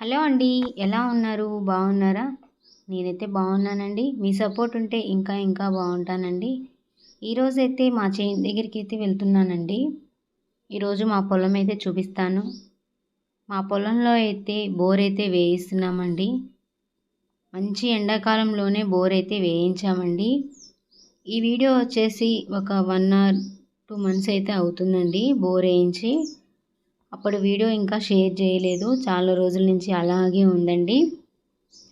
Hello అండి ఎలా ఉన్నారు? బాగున్నారా? నేనైతే బాగున్నానండి. మీ సపోర్ట్ ఉంటే ఇంకా ఇంకా బాగుంటానండి. ఈరోజు అయితే మా చేను దగ్గరికి అయితే వెళ్తున్నానండి. ఈరోజు మా పొలం అయితే చూపిస్తాను. మా పొలంలో అయితే బోర్ అయితే వేయిస్తున్నామండి. మంచి ఎండాకాలంలోనే బోర్ అయితే వేయించామండి. ఈ వీడియో వచ్చేసి ఒక వన్ ఆర్ టూ మంత్స్ అయితే అవుతుందండి బోర్ వేయించి. అప్పుడు వీడియో ఇంకా షేర్ చేయలేదు. చాలా రోజుల నుంచి అలాగే ఉందండి.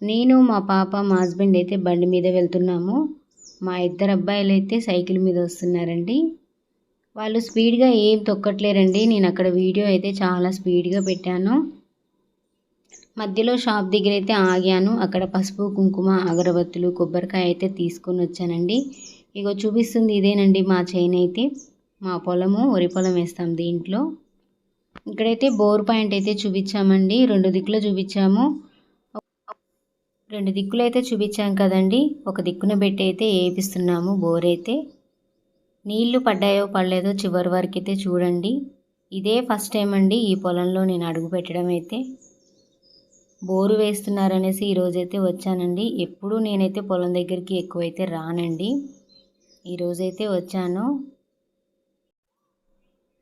నేను మా పాప మా హస్బెండ్ అయితే బండి మీద వెళ్తున్నాము. మా ఇద్దరు అబ్బాయిలు అయితే సైకిల్ మీద వస్తున్నారండి. వాళ్ళు స్పీడ్గా ఏం తొక్కట్లేరండి. నేను అక్కడ వీడియో అయితే చాలా స్పీడ్గా పెట్టాను. మధ్యలో షాప్ దగ్గర అయితే ఆగాను. అక్కడ పసుపు కుంకుమ అగరబత్తులు కొబ్బరికాయ అయితే తీసుకొని వచ్చానండి. ఇగో చూపిస్తుంది ఇదేనండి మా చైన్ అయితే. మా పొలము వరి పొలం వేస్తాం దీంట్లో. ఇక్కడైతే బోర్ పాయింట్ అయితే చూపించామండి. రెండు దిక్కులు చూపించాము. రెండు దిక్కులు అయితే చూపించాం కదండి. ఒక దిక్కున పెట్టి అయితే వేపిస్తున్నాము బోర్ అయితే. నీళ్ళు పడ్డాయో పడలేదో చివరి వరకు అయితే చూడండి. ఇదే ఫస్ట్ టైం అండి ఈ పొలంలో నేను అడుగు పెట్టడం అయితే. బోరు వేస్తున్నారనేసి ఈరోజైతే వచ్చానండి. ఎప్పుడూ నేనైతే పొలం దగ్గరికి ఎక్కువైతే రానండి. ఈరోజైతే వచ్చాను.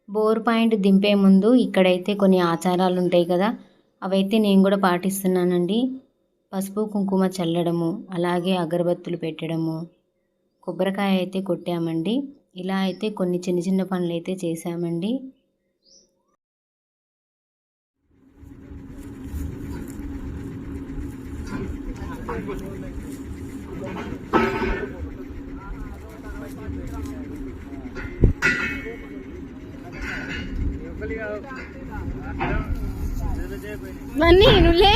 బోర్ పాయింట్ దింపే ముందు ఇక్కడైతే కొన్ని ఆచారాలు ఉంటాయి కదా అవైతే నేను కూడా పాటిస్తున్నానండి. పసుపు కుంకుమ చల్లడము అలాగే అగరబత్తులు పెట్టడము కొబ్బరికాయ అయితే కొట్టామండి. ఇలా అయితే కొన్ని చిన్న చిన్న పనులు అయితే చేశామండి. మన్నీ నువ్వులే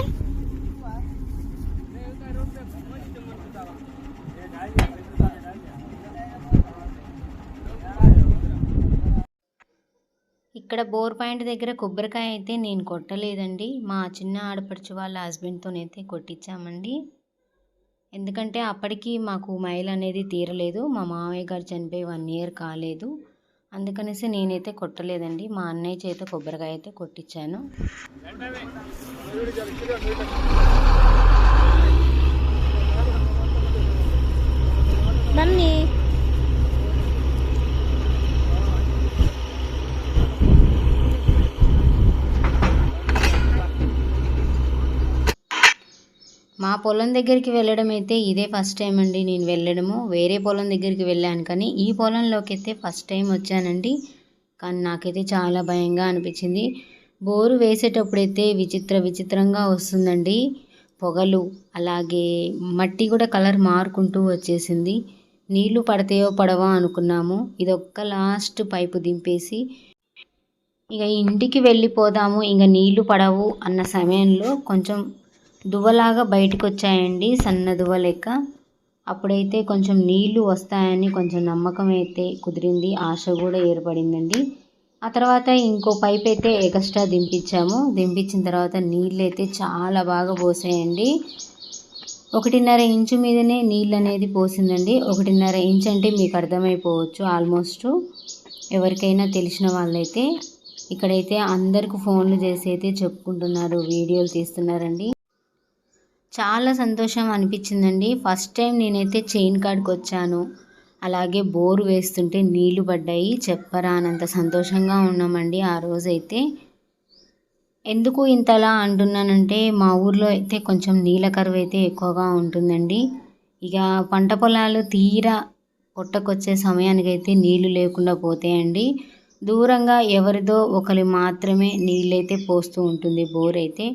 ఇక్కడ బోర్ పాయింట్ దగ్గర కొబ్బరికాయ అయితే నేను కొట్టలేదండి. మా చిన్న ఆడపడుచు వాళ్ళ హస్బెండ్తోనైతే కొట్టించామండి. ఎందుకంటే అప్పటికి మాకు మైల్ అనేది తీరలేదు. మా మామయ్య గారు చనిపోయి వన్ ఇయర్ కాలేదు. అందుకనేసి నేనైతే కొట్టలేదండి. మా అన్నయ్య చేత కొబ్బరికాయ అయితే కొట్టించాను మమ్మీ మా పొలం దగ్గరికి వెళ్ళడం అయితే ఇదే ఫస్ట్ టైం అండి నేను వెళ్ళడము. వేరే పొలం దగ్గరికి వెళ్ళాను కానీ ఈ పొలంలోకి అయితే ఫస్ట్ టైం వచ్చానండి. కానీ నాకైతే చాలా భయంగా అనిపించింది. బోరు వేసేటప్పుడైతే విచిత్ర విచిత్రంగా వస్తుందండి. పొగలు అలాగే మట్టి కూడా కలర్ మారుకుంటూ వచ్చేసింది. నీళ్ళు పడతాయో పడవా అనుకున్నాము. ఇదొక్క లాస్ట్ పైపు దింపేసి ఇక ఇంటికి వెళ్ళిపోదాము. ఇంక నీళ్ళు పడవు అన్న సమయంలో కొంచెం దువ్వలాగా బయటకు వచ్చాయండి సన్న దువ్వ లెక్క అప్పుడైతే కొంచెం నీళ్ళు వస్తాయని కొంచెం నమ్మకం అయితే కుదిరింది. ఆశ కూడా ఏర్పడిందండి. ఆ తర్వాత ఇంకో పైప్ అయితే ఎక్స్ట్రా దింపించాము. దింపించిన తర్వాత నీళ్ళు అయితే చాలా బాగా పోసాయండి. ఒకటిన్నర ఇంచు మీదనే నీళ్ళు అనేది పోసిందండి. ఒకటిన్నర ఇంచ్ అంటే మీకు అర్థమైపోవచ్చు ఆల్మోస్ట్. ఎవరికైనా తెలిసిన వాళ్ళైతే ఇక్కడైతే అందరికీ ఫోన్లు చేసి అయితే చెప్పుకుంటున్నారు వీడియోలు తీస్తున్నారండి. చాలా సంతోషం అనిపించిందండి. ఫస్ట్ టైం నేనైతే చైన్ కాడికి వచ్చాను. అలాగే బోరు వేస్తుంటే నీళ్ళు పడ్డాయి. చెప్పరానంత సంతోషంగా ఉన్నామండి ఆ రోజైతే. ఎందుకు ఇంతలా అంటున్నానంటే మా ఊర్లో అయితే కొంచెం నీళ్ళ కరువు అయితే ఎక్కువగా ఉంటుందండి. ఇక పంట పొలాలు తీరా పొట్టకొచ్చే సమయానికి అయితే నీళ్ళు లేకుండా పోతాయండి. దూరంగా ఎవరిదో ఒకరి మాత్రమే నీళ్ళైతే పోస్తూ ఉంటుంది బోర్ అయితే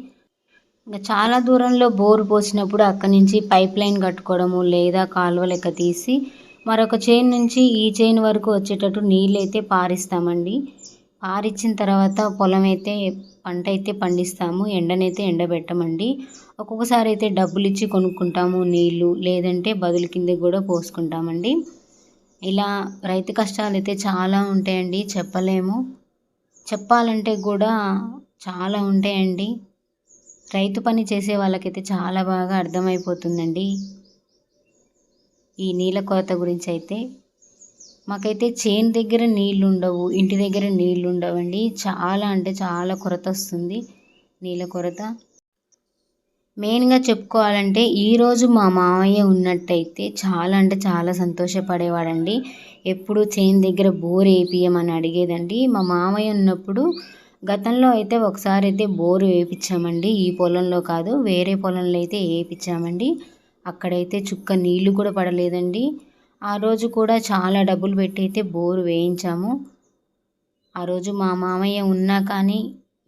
ఇంకా చాలా దూరంలో బోరు పోసినప్పుడు అక్కడి నుంచి పైప్ లైన్ కట్టుకోవడము లేదా కాలువ లెక్క తీసి మరొక చైన్ నుంచి ఈ చైన్ వరకు వచ్చేటట్టు నీళ్ళు అయితే పారిస్తామండి. పారిచ్చిన తర్వాత పొలం అయితే పంట అయితే పండిస్తాము ఎండనైతే ఎండబెట్టమండి. ఒక్కొక్కసారి అయితే డబ్బులు ఇచ్చి కొనుక్కుంటాము నీళ్ళు లేదంటే బదులు కింద కూడా పోసుకుంటామండి. ఇలా రైతు కష్టాలు అయితే చాలా ఉంటాయండి చెప్పలేము. చెప్పాలంటే కూడా చాలా ఉంటాయండి. రైతు పని చేసే వాళ్ళకైతే చాలా బాగా అర్థమైపోతుందండి. ఈ నీళ్ళ కొరత గురించి అయితే మాకైతే చేను దగ్గర నీళ్ళు ఉండవు ఇంటి దగ్గర నీళ్ళు ఉండవండి చాలా అంటే చాలా కొరత వస్తుంది నీళ్ళ కొరత. మెయిన్గా చెప్పుకోవాలంటే ఈరోజు మా మామయ్య ఉన్నట్టయితే చాలా అంటే చాలా సంతోషపడేవాడండి. ఎప్పుడు చేను దగ్గర బోర్ వేపియమని అడిగేదండి. మా మామయ్య ఉన్నప్పుడు గతంలో అయితే ఒకసారి అయితే బోరు వేయించామండి ఈ పొలంలో కాదు వేరే పొలంలో అయితే వేయించామండి అక్కడైతే చుక్క నీళ్ళు కూడా పడలేదండి. ఆ రోజు కూడా చాలా డబ్బులు పెట్టి అయితే బోరు వేయించాము. ఆ రోజు మా మామయ్య ఉన్నా కానీ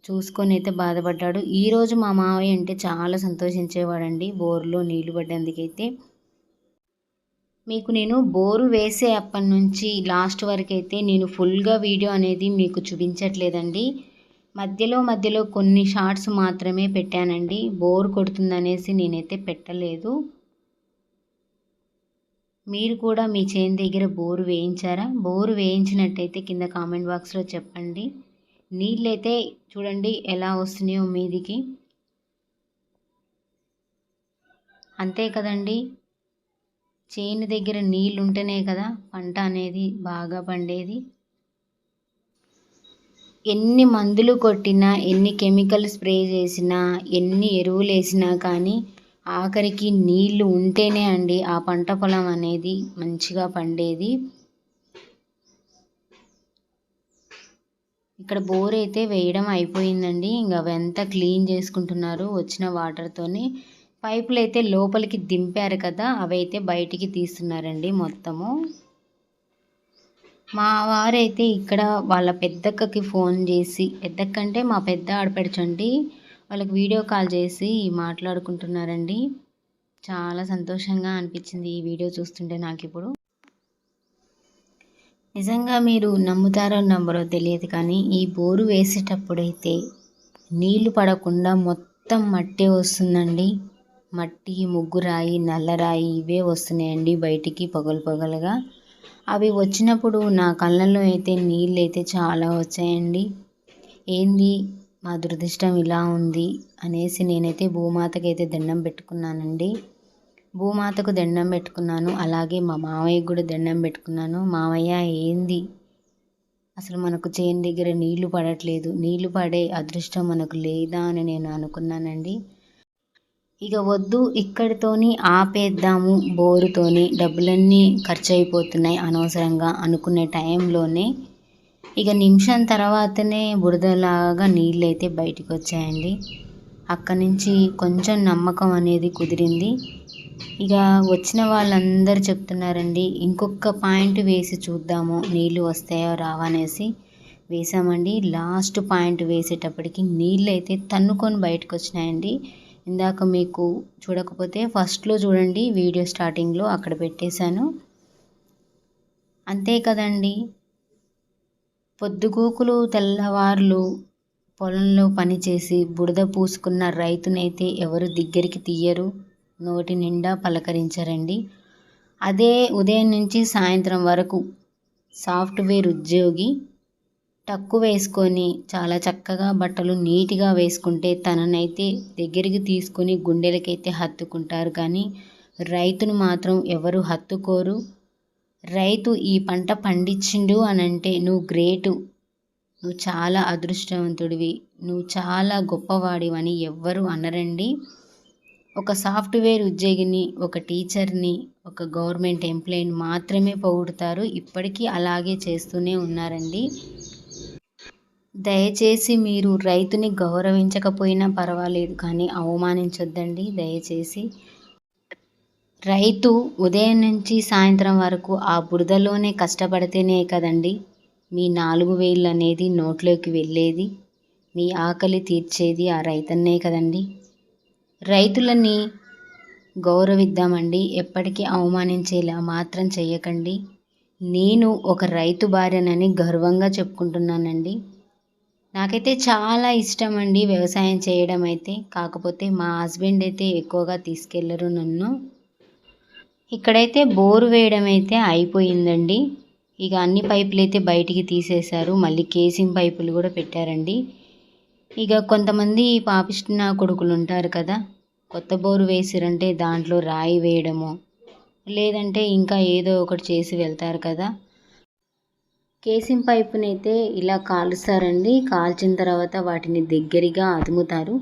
చూసుకొని అయితే బాధపడ్డాడు. ఈరోజు మా మామయ్య అంటే చాలా సంతోషించేవాడండి బోరులో నీళ్ళు పడ్డందుకైతే మీకు నేను బోరు వేసే అప్పటి నుంచి లాస్ట్ వరకు అయితే నేను ఫుల్గా వీడియో అనేది మీకు చూపించట్లేదండి. మధ్యలో మధ్యలో కొన్ని షార్ట్స్ మాత్రమే పెట్టానండి. బోర్ కొడుతుందనేసి నేనైతే పెట్టలేదు. మీరు కూడా మీ చేను దగ్గర బోరు వేయించారా? బోరు వేయించినట్టయితే కింద కామెంట్ బాక్స్లో చెప్పండి. నీళ్ళైతే చూడండి ఎలా వస్తున్నాయో మీదికి. అంతే కదండి. చేను దగ్గర నీళ్ళు ఉంటేనే కదా పంట అనేది బాగా పండేది. ఎన్ని మందులు కొట్టినా ఎన్ని కెమికల్ స్ప్రే చేసినా ఎన్ని ఎరువులు వేసినా కానీ ఆఖరికి నీళ్ళు ఉంటేనే అండి ఆ పంట పొలం అనేది మంచిగా పండేది. ఇక్కడ బోర్ అయితే వేయడం అయిపోయిందండి. ఇంకా అవంతా క్లీన్ చేసుకుంటున్నారు వచ్చిన వాటర్తోని పైపులు అయితే లోపలికి దింపారు కదా అవైతే బయటికి తీస్తున్నారండి మొత్తము. మా వారైతే ఇక్కడ వాళ్ళ పెద్దక్కకి ఫోన్ చేసి పెద్దక్క అంటే మా పెద్ద ఆడపడుచండి వాళ్ళకి వీడియో కాల్ చేసి మాట్లాడుకుంటున్నారండి. చాలా సంతోషంగా అనిపించింది ఈ వీడియో చూస్తుంటే నాకు ఇప్పుడు నిజంగా మీరు నమ్ముతారో నమ్మరో తెలియదు కానీ ఈ బోరు వేసేటప్పుడైతే నీళ్ళు పడకుండా మొత్తం మట్టి వస్తుందండి. మట్టి ముగ్గురాయి నల్లరాయి ఇవే వస్తున్నాయండి బయటికి పొగలు పొగలుగా. అవి వచ్చినప్పుడు నా కళ్ళల్లో అయితే నీళ్ళు అయితే చాలా వచ్చాయండి. ఏంది? మా దురదృష్టం ఇలా ఉంది అనేసి నేనైతే భూమాతకి అయితే దండం పెట్టుకున్నానండి. భూమాతకు దండం పెట్టుకున్నాను. అలాగే మా మావయ్య కూడా దండం పెట్టుకున్నాను. మావయ్య ఏంది? అసలు మనకు చేను దగ్గర నీళ్ళు పడట్లేదు. నీళ్ళు పడే అదృష్టం మనకు లేదా అని నేను అనుకున్నానండి. ఇక వద్దు ఇక్కడితోని ఆపేద్దాము బోరుతోని డబ్బులన్నీ ఖర్చు అయిపోతున్నాయి అనవసరంగా అనుకునే టైంలోనే ఇక నిమిషం తర్వాతనే బురదలాగా నీళ్ళు అయితే బయటకు వచ్చాయండి అక్కడి నుంచి కొంచెం నమ్మకం అనేది కుదిరింది. ఇక వచ్చిన వాళ్ళందరూ చెప్తున్నారండి ఇంకొక పాయింట్ వేసి చూద్దాము నీళ్ళు వస్తాయో రావనేసి వేసామండి లాస్ట్ పాయింట్ వేసేటప్పటికి నీళ్ళు అయితే తన్నుకొని బయటకు వచ్చినాయండి ఇందాక మీకు చూడకపోతే ఫస్ట్లో చూడండి వీడియో స్టార్టింగ్లో అక్కడ పెట్టేశాను. అంతే కదండి. పొద్దుగూకులు తెల్లవార్లు పొలంలో పనిచేసి బురద పూసుకున్న రైతునైతే ఎవరు దగ్గరికి తీయరు నోటి నిండా పలకరించరండి. అదే ఉదయం నుంచి సాయంత్రం వరకు సాఫ్ట్వేర్ ఉద్యోగి టక్కు వేసుకొని చాలా చక్కగా బట్టలు నీట్గా వేసుకుంటే తననైతే దగ్గరికి తీసుకొని గుండెలకైతే హత్తుకుంటారు. కానీ రైతును మాత్రం ఎవరు హత్తుకోరు. రైతు ఈ పంట పండించిండు అని అంటే నువ్వు గ్రేటు. నువ్వు చాలా అదృష్టవంతుడివి. నువ్వు చాలా గొప్పవాడివని ఎవ్వరు అనరండి. ఒక సాఫ్ట్వేర్ ఉద్యోగిని ఒక టీచర్ని ఒక గవర్నమెంట్ ఎంప్లాయీని మాత్రమే పొగుడుతారు. ఇప్పటికీ అలాగే చేస్తూనే ఉన్నారండి. దయచేసి మీరు రైతుని గౌరవించకపోయినా పర్వాలేదు కానీ అవమానించొద్దండి. దయచేసి రైతు ఉదయం నుంచి సాయంత్రం వరకు ఆ బురదలోనే కష్టపడితేనే కదండి మీ నాలుగు వేలు అనేది నోట్లోకి వెళ్ళేది మీ ఆకలి తీర్చేది ఆ రైతన్నే కదండి. రైతులని గౌరవిద్దామండి ఎప్పటికీ అవమానించేలా మాత్రం చేయకండి నేను ఒక రైతు భార్యనని గర్వంగా చెప్పుకుంటున్నానండి. నాకైతే చాలా ఇష్టం అండి వ్యవసాయం చేయడం అయితే. కాకపోతే మా హస్బెండ్ అయితే ఎక్కువగా తీసుకెళ్ళరు నన్ను. ఇక్కడైతే బోరు వేయడం అయితే అయిపోయిందండి. ఇక అన్ని పైపులు అయితే బయటికి తీసేశారు. మళ్ళీ కేసింగ్ పైపులు కూడా పెట్టారండి. ఇక కొంతమంది పాపిష్టిన కొడుకులు ఉంటారు కదా కొత్త బోరు వేసిరంటే దాంట్లో రాయి వేయడము లేదంటే ఇంకా ఏదో ఒకటి చేసి వెళ్తారు కదా. కేసిం పైపునైతే ఇలా కాలుస్తారండి. కాల్చిన తర్వాత వాటిని దగ్గరగా అదుముతారు.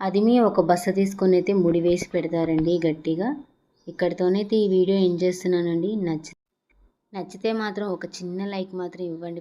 అది మీ ఒక బస్స తీసుకొని అయితే ముడి వేసి పెడతారండి గట్టిగా. ఇక్కడితోనైతే ఈ వీడియో ఏం చేస్తున్నానండి? నచ్చి నచ్చితే మాత్రం ఒక చిన్న లైక్ మాత్రం ఇవ్వండి.